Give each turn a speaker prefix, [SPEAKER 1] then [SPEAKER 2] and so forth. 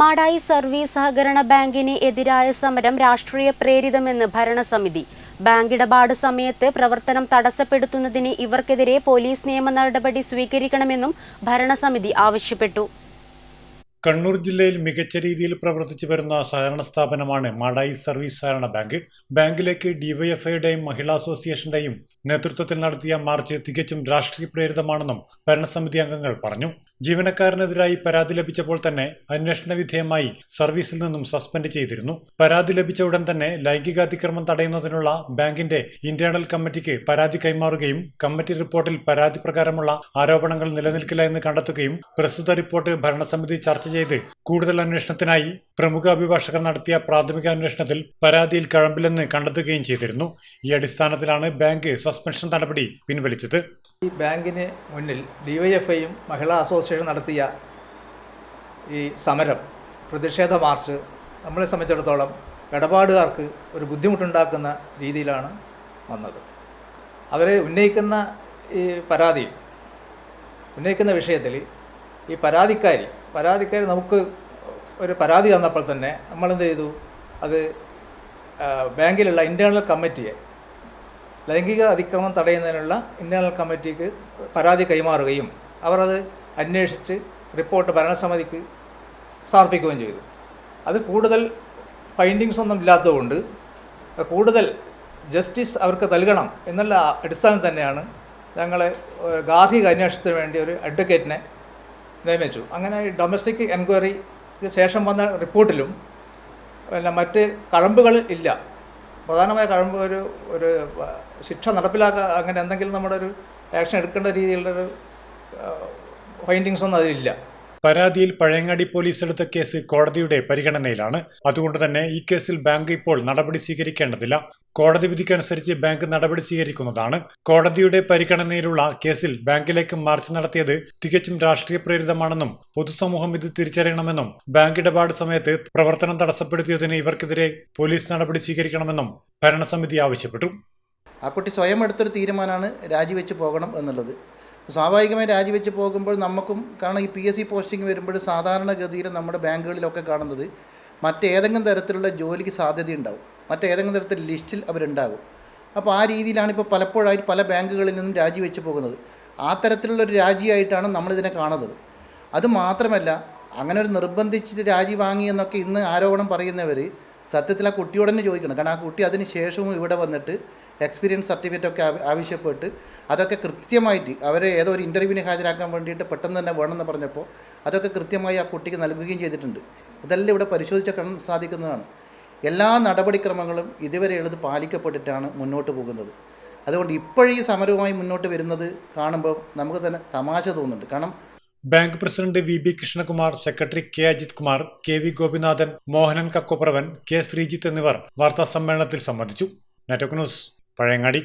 [SPEAKER 1] Madayi service സഹകരണ ബാങ്കിന് എതിരായ സമരം രാഷ്ട്രീയ പ്രേരിതമെന്ന് ഭരണസമിതി. ബാങ്ക് ഇടപാട് സമയത്ത് പ്രവർത്തനം തടസ്സപ്പെടുത്തുന്നതിന് ഇവർക്കെതിരെ പോലീസ് നിയമ നടപടി സ്വീകരിക്കണമെന്നും ഭരണസമിതി ആവശ്യപ്പെട്ടു.
[SPEAKER 2] കണ്ണൂർ ജില്ലയിൽ മികച്ച രീതിയിൽ പ്രവർത്തിച്ചു വരുന്ന സഹകരണ സ്ഥാപനമാണ് മാടായി സർവീസ് സഹകരണ ബാങ്ക്. ബാങ്കിലേക്ക് ഡിവൈഎഫ്ഐയുടെയും മഹിളാ അസോസിയേഷന്റെയും നേതൃത്വത്തിൽ നടത്തിയ മാർച്ച് തികച്ചും രാഷ്ട്രീയ പ്രേരിതമാണെന്നും ഭരണസമിതി അംഗങ്ങൾ പറഞ്ഞു. ജീവനക്കാരനെതിരായി പരാതി ലഭിച്ചപ്പോൾ തന്നെ അന്വേഷണ വിധേയമായി സർവീസിൽ നിന്നും സസ്പെൻഡ് ചെയ്തിരുന്നു. പരാതി ലഭിച്ച ഉടൻ തന്നെ ലൈംഗികാതിക്രമം തടയുന്നതിനുള്ള ബാങ്കിന്റെ ഇന്റേണൽ കമ്മിറ്റിക്ക് പരാതി കൈമാറുകയും കമ്മിറ്റി റിപ്പോർട്ടിൽ പരാതി പ്രകാരമുള്ള ആരോപണങ്ങൾ നിലനിൽക്കില്ല എന്ന് കണ്ടെത്തുകയും പ്രസ്തുത റിപ്പോർട്ട് ഭരണസമിതി ചർച്ച ചെയ്ത് കൂടുതൽ അന്വേഷണത്തിനായി പ്രമുഖ അഭിഭാഷകർ നടത്തിയ പ്രാഥമിക അന്വേഷണത്തിൽ പരാതിയിൽ കഴമ്പില്ലെന്ന് കണ്ടെത്തുകയും ചെയ്തിരുന്നു. ഈ അടിസ്ഥാനത്തിലാണ് ബാങ്ക് സസ്പെൻഷൻ നടപടി പിൻവലിച്ചത്.
[SPEAKER 3] ഈ ബാങ്കിന് മുന്നിൽ ഡിവൈഎഫ്ഐയും മഹിളാ അസോസിയേഷൻ നടത്തിയ ഈ സമരം പ്രതിഷേധ മാർച്ച് നമ്മളെ സംബന്ധിച്ചിടത്തോളം ഇടപാടുകാർക്ക് ഒരു ബുദ്ധിമുട്ടുണ്ടാക്കുന്ന രീതിയിലാണ് വന്നത്. അവരെ ഉന്നയിക്കുന്ന ഈ പരാതി ഉന്നയിക്കുന്ന വിഷയത്തിൽ ഈ പരാതിക്കാരി പരാതിക്കാരി നമുക്ക് ഒരു പരാതി തന്നപ്പോൾ തന്നെ നമ്മളെന്ത് ചെയ്തു? അത് ബാങ്കിലുള്ള ഇന്റേർണൽ കമ്മിറ്റിയെ ലൈംഗിക അതിക്രമം തടയുന്നതിനുള്ള ഇന്റേർണൽ കമ്മിറ്റിക്ക് പരാതി കൈമാറുകയും അവർ അത് അന്വേഷിച്ച് റിപ്പോർട്ട് ഭരണസമിതിക്ക് സമർപ്പിക്കുകയും ചെയ്തു. അത് കൂടുതൽ ഫൈൻഡിങ്സ് ഒന്നും ഇല്ലാത്തതുകൊണ്ട് കൂടുതൽ ജസ്റ്റിസ് അവർക്ക് നൽകണം എന്നുള്ള അടിസ്ഥാനത്തിൽ തന്നെയാണ് ഞങ്ങളെ ഗാർഹിക അന്വേഷണത്തിന് വേണ്ടി ഒരു അഡ്വക്കേറ്റിനെ നിയമിച്ചു. അങ്ങനെ ഈ ഡൊമസ്റ്റിക് എൻക്വയറിക്ക് ശേഷം വന്ന റിപ്പോർട്ടിലും പിന്നെ മറ്റ് കഴമ്പുകൾ ഇല്ല. പ്രധാനമായ കഴമ്പ് ഒരു ഒരു ശിക്ഷ നടപ്പിലാക്കുക അങ്ങനെ എന്തെങ്കിലും നമ്മുടെ ഒരു ആക്ഷൻ എടുക്കേണ്ട രീതിയിലുള്ളൊരു ഫൈൻഡിങ്സ് ഒന്നും അതിലില്ല.
[SPEAKER 2] പരാതിയിൽ പഴയങ്ങാടി പോലീസ് എടുത്ത കേസ് കോടതിയുടെ പരിഗണനയിലാണ്. അതുകൊണ്ട് തന്നെ ഈ കേസിൽ ബാങ്ക് ഇപ്പോൾ നടപടി സ്വീകരിക്കേണ്ടതില്ല. കോടതി വിധിക്കനുസരിച്ച് ബാങ്ക് നടപടി സ്വീകരിക്കുന്നതാണ്. കോടതിയുടെ പരിഗണനയിലുള്ള കേസിൽ ബാങ്കിലേക്ക് മാർച്ച് നടത്തിയത് തികച്ചും രാഷ്ട്രീയ പ്രേരിതമാണെന്നും പൊതുസമൂഹം ഇത് തിരിച്ചറിയണമെന്നും ബാങ്ക് ഇടപാട് സമയത്ത് പ്രവർത്തനം തടസ്സപ്പെടുത്തിയതിന് ഇവർക്കെതിരെ പോലീസ് നടപടി സ്വീകരിക്കണമെന്നും ഭരണസമിതി ആവശ്യപ്പെട്ടു.
[SPEAKER 4] ആ കുട്ടി സ്വയം എടുത്തൊരു തീരുമാനമാണ് രാജിവെച്ച് പോകണം എന്നുള്ളത്. സ്വാഭാവികമായി രാജിവെച്ച് പോകുമ്പോൾ നമുക്കും കാരണം ഈ പി എസ് സി പോസ്റ്റിംഗ് വരുമ്പോൾ സാധാരണഗതിയിൽ നമ്മുടെ ബാങ്കുകളിലൊക്കെ കാണുന്നത് മറ്റേതെങ്കിലും തരത്തിലുള്ള ജോലിക്ക് സാധ്യതയുണ്ടാവും. മറ്റേതെങ്കിലും തരത്തിൽ ലിസ്റ്റിൽ അവരുണ്ടാകും. അപ്പോൾ ആ രീതിയിലാണ് ഇപ്പോൾ പലപ്പോഴായിട്ട് പല ബാങ്കുകളിൽ നിന്നും രാജിവെച്ച് പോകുന്നത്. ആ തരത്തിലുള്ള ഒരു രാജിയായിട്ടാണ് നമ്മളിതിനെ കാണുന്നത്. അത് മാത്രമല്ല അങ്ങനെ ഒരു നിർബന്ധിച്ചിട്ട് രാജി വാങ്ങിയെന്നൊക്കെ ഇന്ന് ആരോപണം പറയുന്നവർ സത്യത്തിൽ ആ കുട്ടിയോട് തന്നെ ചോദിക്കണം. കാരണം ആ കുട്ടി അതിന് ശേഷവും ഇവിടെ വന്നിട്ട് എക്സ്പീരിയൻസ് സർട്ടിഫിക്കറ്റ് ഒക്കെ ആവശ്യപ്പെട്ട് അതൊക്കെ കൃത്യമായിട്ട് അവരെ ഏതോ ഒരു ഇന്റർവ്യൂവിന് ഹാജരാക്കാൻ വേണ്ടിയിട്ട് പെട്ടെന്ന് തന്നെ വേണമെന്ന് പറഞ്ഞപ്പോൾ അതൊക്കെ കൃത്യമായി ആ കുട്ടിക്ക് നൽകുകയും ചെയ്തിട്ടുണ്ട്. ഇതെല്ലാം ഇവിടെ പരിശോധിച്ചാൽ കാണാൻ സാധിക്കുന്നതാണ്. എല്ലാ നടപടിക്രമങ്ങളും ഇതുവരെ ഇതുവരെയുള്ളത് പാലിക്കപ്പെട്ടിട്ടാണ് മുന്നോട്ട് പോകുന്നത്. അതുകൊണ്ട് ഇപ്പോഴീ സമരവുമായി മുന്നോട്ട് വരുന്നത് കാണുമ്പോൾ നമുക്ക് തന്നെ തമാശ തോന്നുന്നുണ്ട്. കാരണം
[SPEAKER 2] bank president V B Krishnakumar secretary K Ajith Kumar K V Gopinathan Mohanan Kakkopravan K Sreejith എന്നിവർ വാർത്താ സമ്മേളനത്തിൽ സംബന്ധിച്ചു. Network news Pazhayangadi.